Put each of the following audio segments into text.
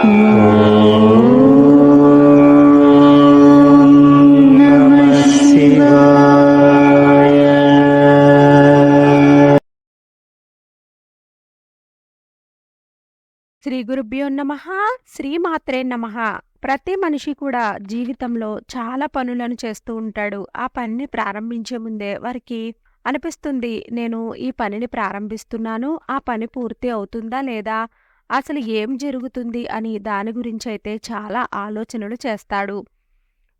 శ్రీ గురుభ్యో నమ శ్రీమాత్రే నమ. ప్రతి మనిషి కూడా జీవితంలో చాలా పనులను చేస్తూ ఉంటాడు. ఆ పనిని ప్రారంభించే ముందే వారికి అనిపిస్తుంది నేను ఈ పనిని ప్రారంభిస్తున్నాను ఆ పని పూర్తి అవుతుందా లేదా? అసలు ఏం జరుగుతుంది అని దాని గురించైతే చాలా ఆలోచనలు చేస్తాడు.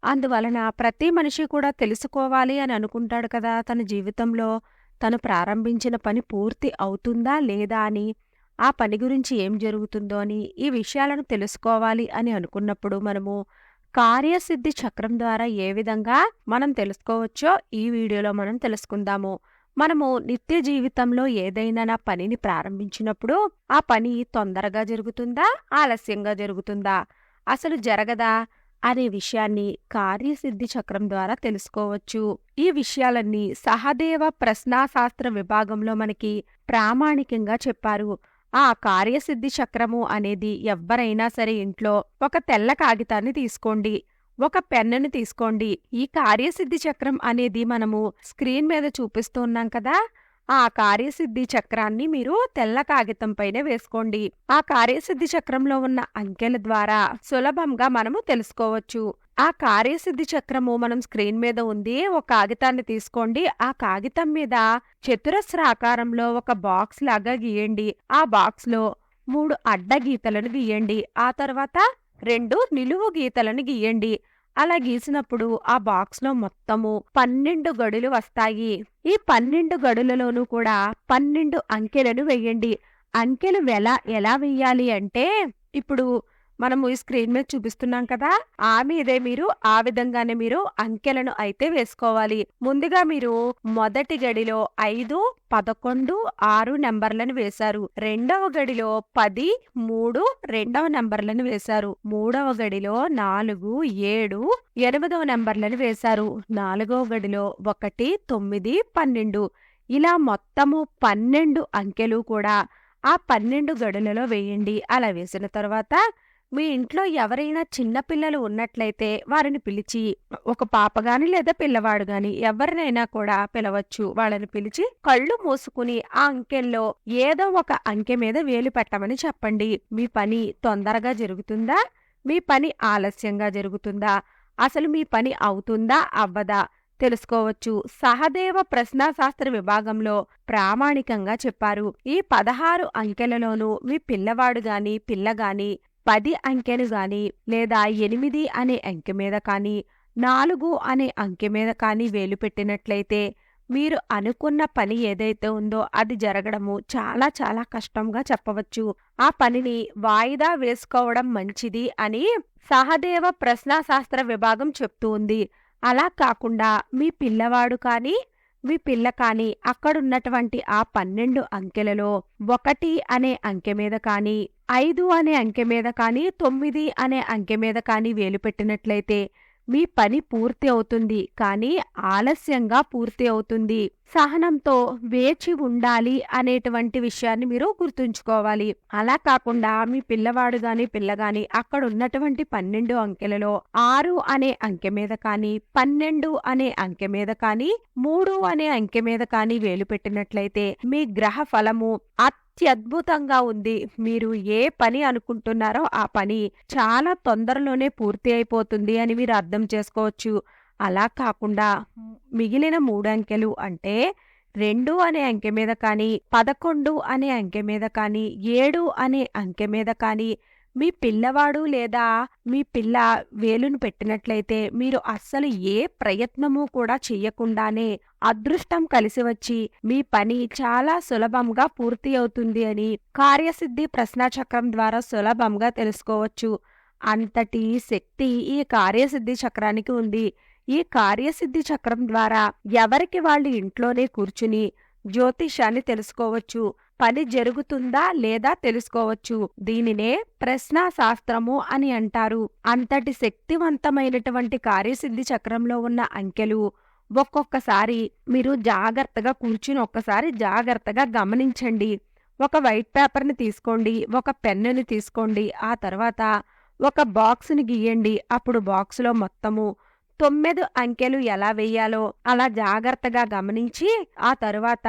అందువలన ప్రతి మనిషి కూడా తెలుసుకోవాలి అని అనుకుంటాడు కదా తన జీవితంలో తను ప్రారంభించిన పని పూర్తి అవుతుందా లేదా అని ఆ పని గురించి ఏం జరుగుతుందో అని ఈ విషయాలను తెలుసుకోవాలి అని అనుకున్నప్పుడు మనము కార్యసిద్ధి చక్రం ద్వారా ఏ విధంగా మనం తెలుసుకోవచ్చో ఈ వీడియోలో మనం తెలుసుకుందాము. మనము నిత్య జీవితంలో ఏదైనా నా పనిని ప్రారంభించినప్పుడు ఆ పని తొందరగా జరుగుతుందా? ఆలస్యంగా జరుగుతుందా? అసలు జరగదా? అనే విషయాన్ని కార్యసిద్ధి చక్రం ద్వారా తెలుసుకోవచ్చు. ఈ విషయాలన్నీ సహదేవ ప్రశ్నాశాస్త్ర విభాగంలో మనకి ప్రామాణికంగా చెప్పారు. ఆ కార్యసిద్ధి చక్రము అనేది ఎవ్వరైనా సరే ఇంట్లో ఒక తెల్ల కాగితాన్ని తీసుకోండి. ఒక పెన్నుని తీసుకోండి. ఈ కార్యసిద్ధి చక్రం అనేది మనము స్క్రీన్ మీద చూపిస్తున్నాం కదా ఆ కార్యసిద్ధి చక్రాన్ని మీరు తెల్ల కాగితం పైన వేసుకోండి. ఆ కార్యసిద్ధి చక్రంలో ఉన్న అంకెల ద్వారా సులభంగా మనము తెలుసుకోవచ్చు. ఆ కార్యసిద్ధి చక్రము మనం స్క్రీన్ మీద ఉంది ఒక కాగితాన్ని తీసుకోండి. ఆ కాగితం మీద చతురస్ర ఆకారంలో ఒక బాక్స్ లాగా గీయండి. ఆ బాక్స్లో మూడు అడ్డ గీతలను గీయండి. ఆ తర్వాత రెండు నిలువు గీతలను గీయండి. అలా గీసినప్పుడు ఆ బాక్స్లో మొత్తము పన్నెండు గడులు వస్తాయి. ఈ పన్నెండు గడులలోనూ కూడా పన్నెండు అంకెలను వెయ్యండి అంకెలు ఎలా ఎలా వెయ్యాలి అంటే ఇప్పుడు మనము ఈ స్క్రీన్ మీద చూపిస్తున్నాం కదా ఆ మీదే మీరు ఆ విధంగానే మీరు అంకెలను అయితే వేసుకోవాలి. ముందుగా మీరు మొదటి గడిలో ఐదు పదకొండు ఆరు నెంబర్లను వేశారు. రెండవ గడిలో పది మూడు రెండవ నెంబర్లను వేశారు. మూడవ గడిలో నాలుగు ఏడు ఎనిమిదవ నెంబర్లను వేశారు. నాలుగవ గడిలో ఒకటి తొమ్మిది పన్నెండు. ఇలా మొత్తము పన్నెండు అంకెలు కూడా ఆ పన్నెండు గడులలో వేయండి. అలా వేసిన తర్వాత మీ ఇంట్లో ఎవరైనా చిన్నపిల్లలు ఉన్నట్లయితే వారిని పిలిచి ఒక పాప గాని లేదా పిల్లవాడు గాని ఎవరినైనా కూడా పిలవచ్చు. వాళ్ళని పిలిచి కళ్ళు మూసుకుని ఆ అంకెల్లో ఏదో ఒక అంకె మీద వేలు పెట్టమని చెప్పండి. మీ పని తొందరగా జరుగుతుందా? మీ పని ఆలస్యంగా జరుగుతుందా? అసలు మీ పని అవుతుందా? అవ్వదా? తెలుసుకోవచ్చు. సహదేవ ప్రశ్నాశాస్త్ర విభాగంలో ప్రామాణికంగా చెప్పారు. ఈ పదహారు అంకెలలోనూ మీ పిల్లవాడు గాని పిల్ల గాని పది అంకెలు గాని లేదా ఎనిమిది అనే అంకె మీద కానీ నాలుగు అనే అంకె మీద కానీ వేలు పెట్టినట్లయితే మీరు అనుకున్న పని ఏదైతే ఉందో అది జరగడము చాలా చాలా కష్టంగా చెప్పవచ్చు. ఆ పనిని వాయిదా వేసుకోవడం మంచిది అని సహదేవ ప్రశ్నాశాస్త్ర విభాగం చెప్తూ ఉంది. అలా కాకుండా మీ పిల్లవాడు కానీ మీ పిల్ల కాని అక్కడున్నటువంటి ఆ పన్నెండు అంకెలలో ఒకటి అనే అంకె మీద కానీ ఐదు అనే అంకె మీద కానీ తొమ్మిది అనే అంకె మీద కానీ వేలు పెట్టినట్లయితే మీ పని పూర్తి అవుతుంది కానీ ఆలస్యంగా పూర్తి అవుతుంది. సహనంతో వేచి ఉండాలి అనేటువంటి విషయాన్ని మీరు గుర్తుంచుకోవాలి. అలా కాకుండా మీ పిల్లవాడు గాని పిల్ల గాని అక్కడ ఉన్నటువంటి పన్నెండు అంకెలలో ఆరు అనే అంకె మీద కానీ పన్నెండు అనే అంకె మీద కానీ మూడు అనే అంకె మీద కానీ వేలు పెట్టినట్లయితే మీ గ్రహ ఫలము అత్యద్భుతంగా ఉంది. మీరు ఏ పని అనుకుంటున్నారో ఆ పని చాలా తొందరలోనే పూర్తి అయిపోతుంది అని మీరు అర్థం చేసుకోవచ్చు. అలా కాకుండా మిగిలిన మూడు అంకెలు అంటే రెండు అనే అంకె మీద కానీ పదకొండు అనే అంకె మీద కానీ ఏడు అనే అంకె మీద కానీ మీ పిల్లవాడు లేదా మీ పిల్ల వేలును పెట్టినట్లయితే మీరు అస్సలు ఏ ప్రయత్నము కూడా చెయ్యకుండానే అదృష్టం కలిసి వచ్చి మీ పని చాలా సులభంగా పూర్తి అవుతుంది అని కార్యసిద్ధి ప్రశ్నాచక్రం ద్వారా సులభంగా తెలుసుకోవచ్చు. అంతటి శక్తి ఈ కార్యసిద్ధి చక్రానికి ఉంది. ఈ కార్యసిద్ధి చక్రం ద్వారా ఎవరికి వాళ్ళు ఇంట్లోనే కూర్చుని జ్యోతిషాన్ని తెలుసుకోవచ్చు. పని జరుగుతుందా లేదా తెలుసుకోవచ్చు. దీనినే ప్రశ్నా శాస్త్రము అని అంటారు. అంతటి శక్తివంతమైనటువంటి కార్యసిద్ధి చక్రంలో ఉన్న అంకెలు ఒక్కొక్కసారి మీరు జాగ్రత్తగా కూర్చుని ఒక్కసారి జాగ్రత్తగా గమనించండి ఒక వైట్ పేపర్‌ని తీసుకోండి. ఒక పెన్నుని తీసుకోండి. ఆ తర్వాత ఒక బాక్స్‌ని గీయండి. అప్పుడు బాక్స్‌లో మొత్తము తొమ్మిది అంకెలు ఎలా వేయాలో అలా జాగ్రత్తగా గమనించి, ఆ తరువాత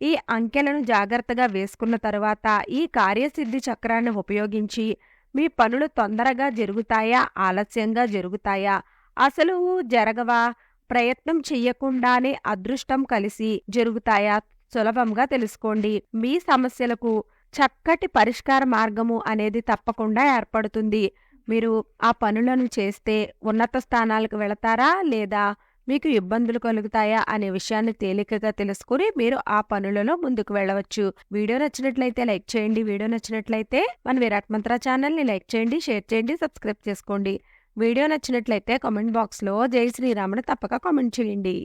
ఈ అంకెలను జాగ్రత్తగా వేసుకున్న తర్వాత ఈ కార్యసిద్ధి చక్రాన్ని ఉపయోగించి మీ పనులు తొందరగా జరుగుతాయా? ఆలస్యంగా జరుగుతాయా? అసలు జరగవా? ప్రయత్నం చెయ్యకుండానే అదృష్టం కలిసి జరుగుతాయా? సులభంగా తెలుసుకోండి. మీ సమస్యలకు చక్కటి పరిష్కార మార్గము అనేది తప్పకుండా ఏర్పడుతుంది. మీరు ఆ పనులను చేస్తే ఉన్నత స్థానాలకు వెళతారా? లేదా మీకు ఇబ్బందులు కలుగుతాయా? అనే విషయాన్ని తేలికగా తెలుసుకుని మీరు ఆ పనులలో ముందుకు వెళ్ళవచ్చు. వీడియో నచ్చినట్లయితే లైక్ చేయండి. వీడియో నచ్చినట్లయితే మన విరాట్ మంత్ర ఛానల్‌ని లైక్ చేయండి, షేర్ చేయండి, సబ్స్క్రైబ్ చేసుకోండి. వీడియో నచ్చినట్లయితే కామెంట్ బాక్స్‌లో జై శ్రీరాముని తప్పక కామెంట్ చేయండి.